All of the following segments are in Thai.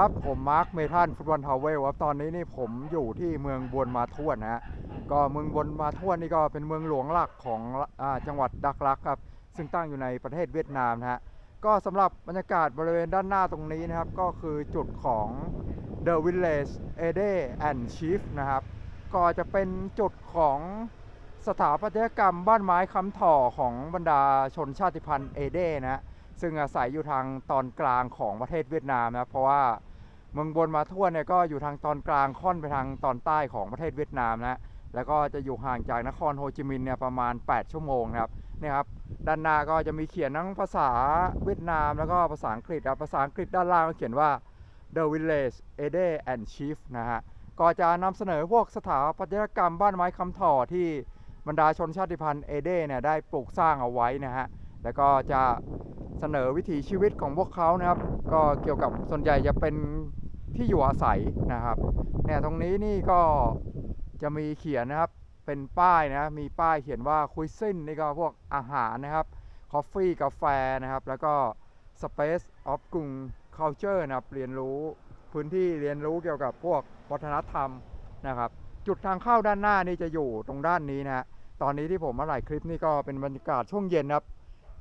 ครับ ผมมาร์คเมทันฟุตบอลทาวเวลครับตอนนี้นี่ผมอยู่ที่เมืองบวนมาทวนนะฮะก็เมืองบวนมาทวนนี่ก็เป็นเมืองหลวงหลักของอจังหวัดดักลักครับ ซึ่งตั้งอยู่ในประเทศเวียดนามนะฮะก็สำหรับบรรยากาศบริเวณด้านหน้าตรงนี้นะครับ ก็คือจุดของ The Village a d e and Chief นะครับ ก็จะเป็นจุดของสถาปัตยกรรมบ้านไม้ค้ำถ่อของบรรดาชนชาติพันธุ์เอเดนะฮะซึ่งอาศัยอยู่ทางตอนกลางของประเทศเวียดนามนะเพราะว่า เมืองบนมาทั่วเนี่ยก็อยู่ทางตอนกลางค่อนไปทางตอนใต้ของประเทศเวียดนามนะแล้วก็จะอยู่ห่างจากนครโฮจิมินห์เนี่ยประมาณ 8 ชั่วโมงนะครับนี่ครับด้านหน้าก็จะมีเขียนทั้งภาษาเวียดนามแล้วก็ภาษาอังกฤษครับภาษาอังกฤษด้านล่างก็เขียนว่า The Village a d e and Chief นะฮะก็จะนำเสนอพวกสถาปัตยกรรมบ้านไม้คำถ่อที่บรรดาชนชาติพันธุ์เอเดเนี่ยได้ปลูกสร้างเอาไว้นะฮะแล้วก็จะเสนอวิถีชีวิตของพวกเขานะครับ ก็เกี่ยวกับส่วนใหญ่จะเป็น ที่อยู่อาศัยนะครับเนี่ยตรงนี้นี่ก็จะมีเขียนนะครับเป็นป้ายนะมีป้ายเขียนว่าคุยซินนี่ก็พวกอาหารนะครับคอฟฟี่กาแฟนะครับ แล้วก็ Space of กรุง Culture นะครับเรียนรู้พื้นที่เรียนรู้เกี่ยวกับพวกวัฒนธรรมนะครับ จุดทางเข้าด้านหน้านี่จะอยู่ตรงด้านนี้นะฮะตอนนี้ที่ผมมาถ่ายคลิปนี่ก็เป็นบรรยากาศช่วงเย็นครับ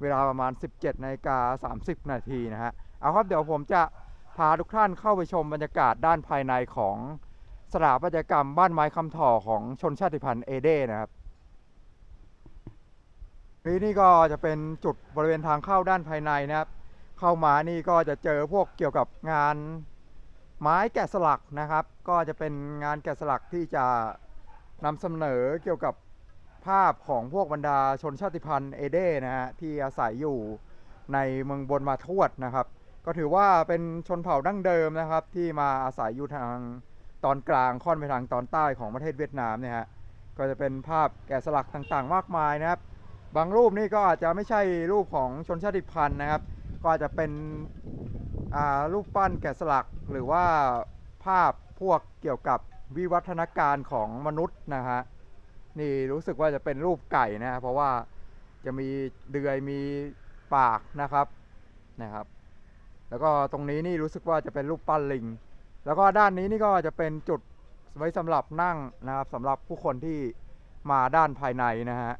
เวลาประมาณ 17นาฬิกา30 นาทีนะฮะเอาครับเดี๋ยวผมจะ พาทุกท่านเข้าไปชมบรรยากาศด้านภายในของสถาปัตยกรรมบ้านไม้คำถ่อของชนชาติพันธุ์เอเดนะครับนี่นี่ก็จะเป็นจุดบริเวณทางเข้าด้านภายในนะครับ เข้ามานี่ก็จะเจอพวกเกี่ยวกับงานไม้แกะสลักนะครับ ก็จะเป็นงานแกะสลักที่จะนำเสนอเกี่ยวกับภาพของพวกบรรดาชนชาติพันธุ์เอเดนะฮะที่อาศัยอยู่ในเมืองบนมาทวดนะครับ ก็ถือว่าเป็นชนเผ่าดั้งเดิมนะครับ ที่มาอาศัยอยู่ทางตอนกลางค่อนไปทางตอนใต้ของประเทศเวียดนามเนี่ยฮะก็จะเป็นภาพแกะสลักต่างๆ มากมายนะครับ บางรูปนี่ก็อาจจะไม่ใช่รูปของชนชาติพันธุ์นะครับ ก็อาจจะเป็นอ่ารูปปั้นแกะสลักหรือว่าภาพพวกเกี่ยวกับวิวัฒนาการของมนุษย์นะฮะนี่รู้สึกว่าจะเป็นรูปไก่นะเพราะว่าจะมีเดือยมีปากนะครับนะครับ แล้วก็ตรงนี้นี่รู้สึกว่าจะเป็นรูปปั้นลิง แล้วก็ด้านนี้นี่ก็จะเป็นจุดไว้สำหรับนั่งนะครับสำหรับผู้คนที่มาด้านภายในนะฮะ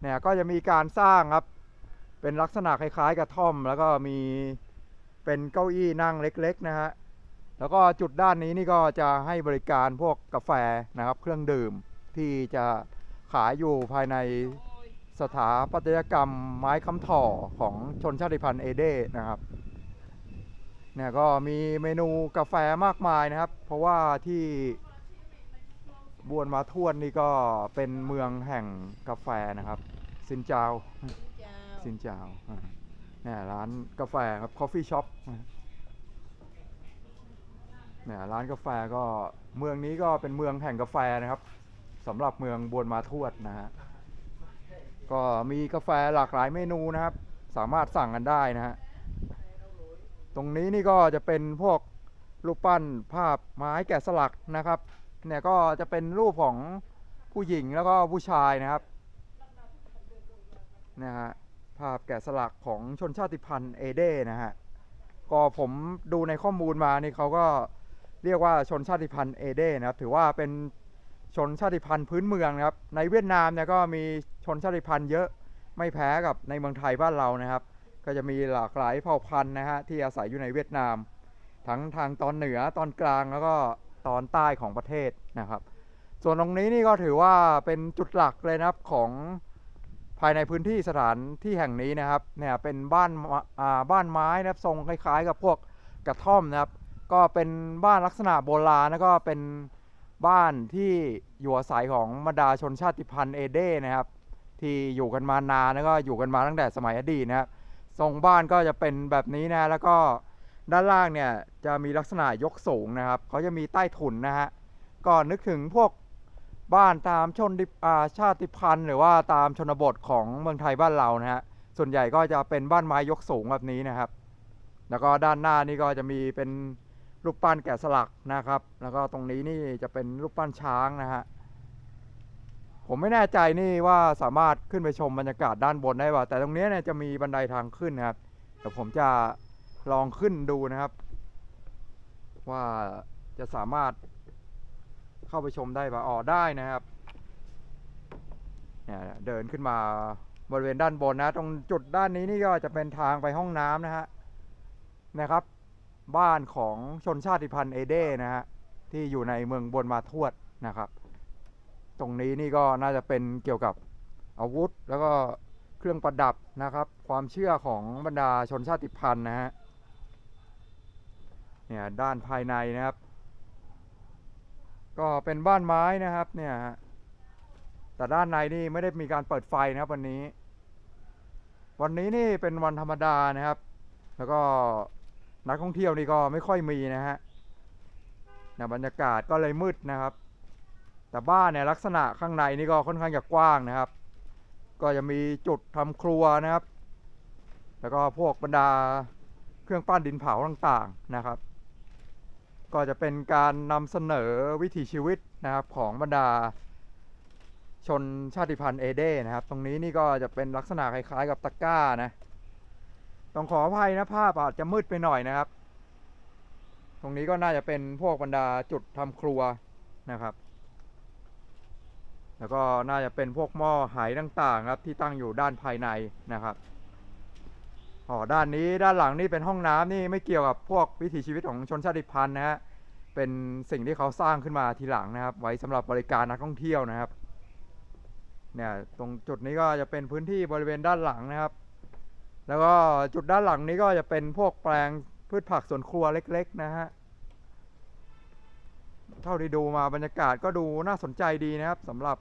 เนี่ยก็จะมีการสร้างครับเป็นลักษณะคล้ายๆกระท่อม แล้วก็มีเป็นเก้าอี้นั่งเล็กๆนะฮะแล้วก็จุดด้านนี้นี่ก็จะให้บริการพวกกาแฟนะครับเครื่องดื่มที่จะขายอยู่ภายในสถาปัตยกรรมไม้คำถ่อของชนชาติพันธุ์เอเดนะครับ เนี่ยก็มีเมนูกาแฟมากมายนะครับ เพราะว่าที่บวนมาทวนนี่ก็เป็นเมืองแห่งกาแฟนะครับซินเจาวซินเจาวอ่าเนี่ยร้านกาแฟครับคอฟฟี่ช็อปเนี่ยร้านกาแฟก็เมืองนี้ก็เป็นเมืองแห่งกาแฟนะครับสำหรับเมืองบวนมาทวดนะฮะก็มีกาแฟหลากหลายเมนูนะครับ สามารถสั่งกันได้นะฮะ ตรงนี้นี่ก็จะเป็นพวกรูปปั้นภาพไม้แกะสลักนะครับ เนี่ยก็จะเป็นรูปของผู้หญิงแล้วก็ผู้ชายนะครับนะฮะภาพแกะสลักของชนชาติพันธุ์เอเดนะฮะก็ผมดูในข้อมูลมานี่เขาก็เรียกว่าชนชาติพันธุ์เอเดนะครับ ถือว่าเป็นชนชาติพันธุ์พื้นเมืองนะครับ ในเวียดนามเนี่ยก็มีชนชาติพันธุ์เยอะไม่แพ้กับในเมืองไทยบ้านเรานะครับ ก็จะมีหลากหลายเผ่าพันธุ์นะฮะที่อาศัยอยู่ในเวียดนาม ทั้งทางตอนเหนือตอนกลางแล้วก็ตอนใต้ของประเทศนะครับ ส่วนตรงนี้นี่ก็ถือว่าเป็นจุดหลักเลยนะครับของภายในพื้นที่สถานที่แห่งนี้นะครับเนี่ยเป็นบ้านอ่าบ้านไม้นะครับทรงคล้ายๆ กับพวกกระท่อมนะครับ ก็เป็นบ้านลักษณะโบราณแล้วก็เป็นบ้านที่อยู่อาศัยของบรรดาชนชาติพันธุ์เอเดนะครับ ที่อยู่กันมานานแล้วก็อยู่กันมาตั้งแต่สมัยอดีตนะครับ ทรงบ้านก็จะเป็นแบบนี้นะ แล้วก็ด้านล่างเนี่ยจะมีลักษณะยกสูงนะครับเขาจะมีใต้ถุนนะฮะก็นึกถึงพวกบ้านตามชนดิอ่าชาติพันธุ์หรือว่าตามชนบทของเมืองไทยบ้านเรานะฮะส่วนใหญ่ก็จะเป็นบ้านไม้ยกสูงแบบนี้นะครับ แล้วก็ด้านหน้านี่ก็จะมีเป็นรูปปั้นแกะสลักนะครับ แล้วก็ตรงนี้นี่จะเป็นรูปปั้นช้างนะฮะ ผมไม่แน่ใจนี่ว่าสามารถขึ้นไปชมบรรยากาศด้านบนได้ป่ะแต่ตรงนี้เนี่ยจะมีบันไดทางขึ้นนะครับเดี๋ยวผมจะลองขึ้นดูนะครับ ว่าจะสามารถเข้าไปชมได้ป่ะอ๋อได้นะครับเนี่ยเดินขึ้นมาบริเวณด้านบนนะ ตรงจุดด้านนี้นี่ก็จะเป็นทางไปห้องน้ำนะฮะนะครับ บ้านของชนชาติพันธุ์เอเดนะฮะที่อยู่ในเมืองบนมาทวดนะครับ ตรงนี้นี่ก็น่าจะเป็นเกี่ยวกับอาวุธ แล้วก็เครื่องประดับนะครับ ความเชื่อของบรรดาชนชาติพันธุ์นะฮะเนี่ยด้านภายในนะครับ ก็เป็นบ้านไม้นะครับเนี่ยแต่ด้านในนี่ไม่ได้มีการเปิดไฟนะครับวันนี้ วันนี้นี่เป็นวันธรรมดานะครับ แล้วก็นักท่องเที่ยวนี่ก็ไม่ค่อยมีนะฮะบรรยากาศก็เลยมืดนะครับ แต่บ้านเนี่ยลักษณะข้างในนี่ก็ค่อนข้างจะกว้างนะครับ ก็จะมีจุดทำครัวนะครับ แล้วก็พวกบรรดาเครื่องปั้นดินเผาต่างๆนะครับ ก็จะเป็นการนำเสนอวิถีชีวิตนะครับของบรรดาชนชาติพันธุ์เอเด้นะครับ ตรงนี้นี่ก็จะเป็นลักษณะคล้ายๆกับตะกร้านะ ต้องขออภัยนะภาพอาจจะมืดไปหน่อยนะครับ ตรงนี้ก็น่าจะเป็นพวกบรรดาจุดทำครัวนะครับ แล้วก็น่าจะเป็นพวกหม้อไหต่างๆครับที่ตั้งอยู่ด้านภายในนะครับอ๋อด้านนี้ด้านหลังนี่เป็นห้องน้ำนี่ไม่เกี่ยวกับพวกวิถีชีวิตของชนชาติพันธุ์นะฮะเป็นสิ่งที่เขาสร้างขึ้นมาทีหลังนะครับ ไว้สำหรับบริการนักท่องเที่ยวนะครับเนี่ยตรงจุดนี้ก็จะเป็นพื้นที่บริเวณด้านหลังนะครับ แล้วก็จุดด้านหลังนี้ก็จะเป็นพวกแปลงพืชผักสวนครัวเล็ก ๆ นะฮะ เท่าที่ดูมาบรรยากาศก็ดูน่าสนใจดีนะครับสำหรับ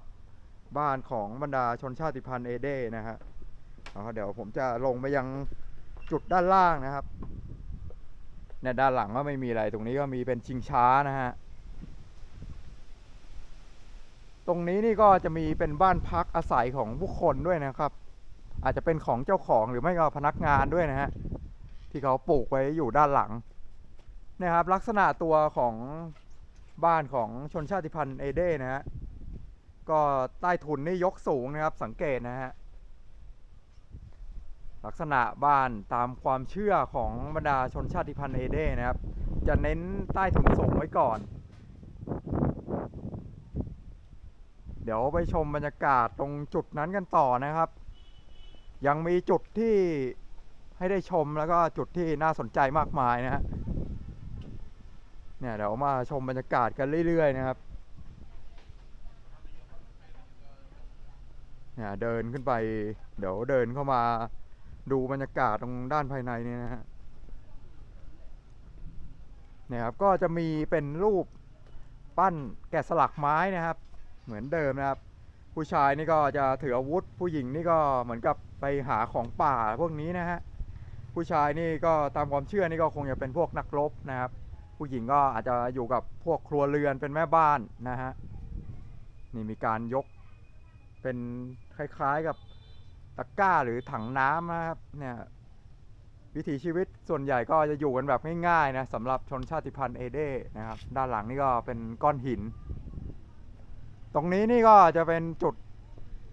บ้านของบรรดาชนชาติพันธุ์เอเดนะฮะเดี๋ยวผมจะลงไปยังจุดด้านล่างนะครับเนี่ยด้านหลังก็ไม่มีอะไรตรงนี้ก็มีเป็นชิงช้านะฮะตรงนี้นี่ก็จะมีเป็นบ้านพักอาศัยของผู้คนด้วยนะครับ อาจจะเป็นของเจ้าของหรือไม่ก็พนักงานด้วยนะฮะที่เขาปลูกไว้อยู่ด้านหลังนะครับลักษณะตัวของ บ้านของชนชาติพันธุ์เอเด้นะฮะ ก็ใต้ถุนนี่ยกสูงนะครับสังเกตนะฮะ ลักษณะบ้านตามความเชื่อของบรรดาชนชาติพันธุ์เอเด้นะครับ จะเน้นใต้ถุนสูงไว้ก่อน เดี๋ยวไปชมบรรยากาศตรงจุดนั้นกันต่อนะครับ ยังมีจุดที่ให้ได้ชมแล้วก็จุดที่น่าสนใจมากมายนะฮะ เนี่ยเดี๋ยวมาชมบรรยากาศกันเรื่อยๆนะครับเนี่ยเดินขึ้นไป เดี๋ยวเดินเข้ามาดูบรรยากาศตรงด้านภายในนี่นะฮะเนี่ยครับก็จะมีเป็นรูปปั้นแกะสลักไม้นะครับ เหมือนเดิมนะครับ ผู้ชายนี่ก็จะถืออาวุธ ผู้หญิงนี่ก็เหมือนกับไปหาของป่าพวกนี้นะฮะผู้ชายนี่ก็ตามความเชื่อนี่ก็คงจะเป็นพวกนักรบนะครับ ผู้หญิงก็อาจจะอยู่กับพวกครัวเรือนเป็นแม่บ้านนะฮะนี่มีการยกเป็นคล้ายๆกับตะกร้าหรือถังน้ำนะครับเนี่ยวิถีชีวิตส่วนใหญ่ก็จะอยู่กันแบบง่ายๆนะสำหรับชนชาติพันธุ์เอเด้นะครับด้านหลังนี่ก็เป็นก้อนหิน ตรงนี้นี่ก็จะเป็นจุด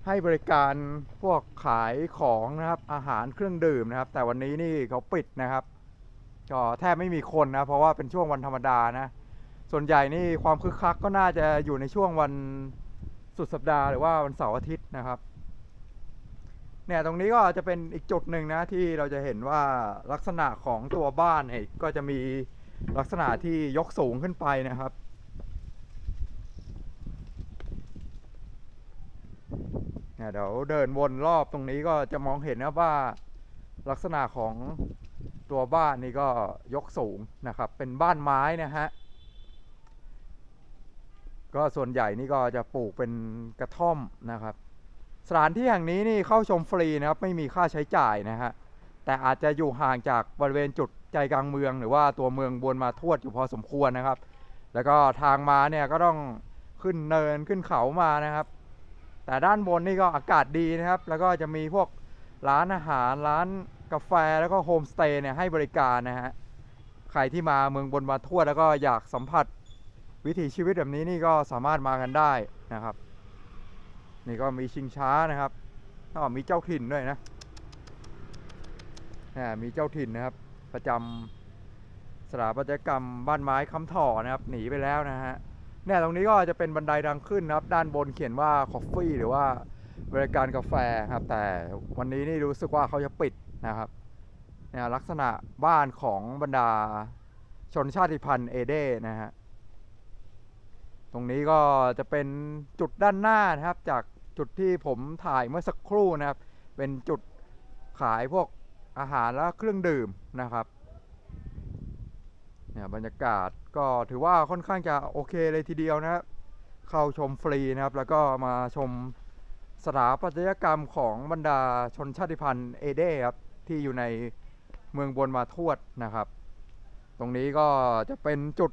ให้บริการพวกขายของนะครับอาหารเครื่องดื่มนะครับ แต่วันนี้นี่เขาปิดนะครับ ก็แทบไม่มีคนนะ เพราะว่าเป็นช่วงวันธรรมดานะ ส่วนใหญ่นี่ความคึกคักก็น่าจะอยู่ในช่วงวันสุดสัปดาห์หรือว่าวันเสาร์อาทิตย์นะครับ เนี่ยตรงนี้ก็จะเป็นอีกจุดหนึ่งนะที่เราจะเห็นว่าลักษณะของตัวบ้านเนี่ยก็จะมีลักษณะที่ยกสูงขึ้นไปนะครับเนี่ยเดี๋ยวเดินวนรอบตรงนี้ก็จะมองเห็นนะว่าลักษณะของ ตัวบ้านนี่ก็ยกสูงนะครับ เป็นบ้านไม้นะฮะ ก็ส่วนใหญ่นี่ก็จะปลูกเป็นกระท่อมนะครับ สถานที่แห่งนี้นี่เข้าชมฟรีนะครับ ไม่มีค่าใช้จ่ายนะฮะ แต่อาจจะอยู่ห่างจากบริเวณจุดใจกลางเมือง หรือว่าตัวเมืองบวนมาทวดอยู่พอสมควรนะครับ แล้วก็ทางมาเนี่ยก็ต้องขึ้นเนินขึ้นเขามานะครับ แต่ด้านบนนี่ก็อากาศดีนะครับ แล้วก็จะมีพวกร้านอาหารร้าน กาแฟแล้วก็โฮมสเตย์เนี่ยให้บริการนะฮะ ใครที่มาเมืองบนมาทั่วแล้วก็อยากสัมผัสวิถีชีวิตแบบนี้นี่ก็สามารถมากันได้นะครับ นี่ก็มีชิงช้านะครับอ๋อมีเจ้าถิ่นด้วยนะอ่มีเจ้าถิ่นนะครับ ประจำสถาปัตยกรรมบ้านไม้ค้ำถ่อนะครับหนีไปแล้วนะฮะเนี่ยตรงนี้ก็จะเป็นบันไดทางขึ้นนะครับ ด้านบนเขียนว่า Coffee หรือว่าบริการกาแฟครับ แต่วันนี้นี่รู้สึกว่าเขาจะปิด นะครับเนี่ยลักษณะบ้านของบรรดาชนชาติพันธุ์เอเดนะฮะตรงนี้ก็จะเป็นจุดด้านหน้านะครับ จากจุดที่ผมถ่ายเมื่อสักครู่นะครับ เป็นจุดขายพวกอาหารและเครื่องดื่มนะครับเนี่ยบรรยากาศก็ถือว่าค่อนข้างจะโอเคเลยทีเดียวนะครับเข้าชมฟรีนะครับ แล้วก็มาชมสถาปัตยกรรมของบรรดาชนชาติพันธุ์เอเดครับ ที่อยู่ในเมืองบนมาทวดนะครับ ตรงนี้ก็จะเป็นจุด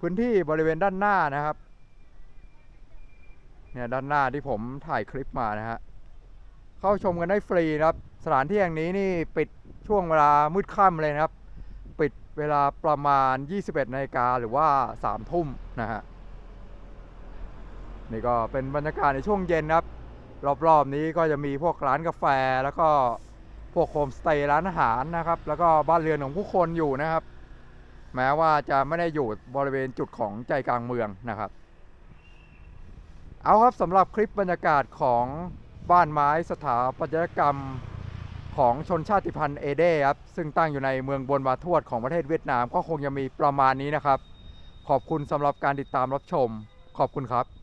พื้นที่บริเวณด้านหน้านะครับเนี่ยด้านหน้าที่ผมถ่ายคลิปมานะฮะเข้าชมกันได้ฟรีนะครับ สถานที่แห่งนี้นี่ปิดช่วงเวลามืดค่ำเลยนะครับ ปิดเวลาประมาณ 21นาฬิกาหรือว่า 3 ทุ่มนะฮะนี่ก็เป็นบรรยากาศในช่วงเย็นนะครับ รอบๆนี้ก็จะมีพวกร้านกาแฟแล้วก็ พวกโฮมสเตย์ร้านอาหารนะครับ แล้วก็บ้านเรือนของผู้คนอยู่นะครับ แม้ว่าจะไม่ได้อยู่บริเวณจุดของใจกลางเมืองนะครับ เอาครับสำหรับคลิปบรรยากาศของบ้านไม้สถาปัตยกรรมของชนชาติพันธุ์เอเดครับซึ่งตั้งอยู่ในเมืองบนวาทวดของประเทศเวียดนามก็คงจะมีประมาณนี้นะครับ ขอบคุณสำหรับการติดตามรับชม ขอบคุณครับ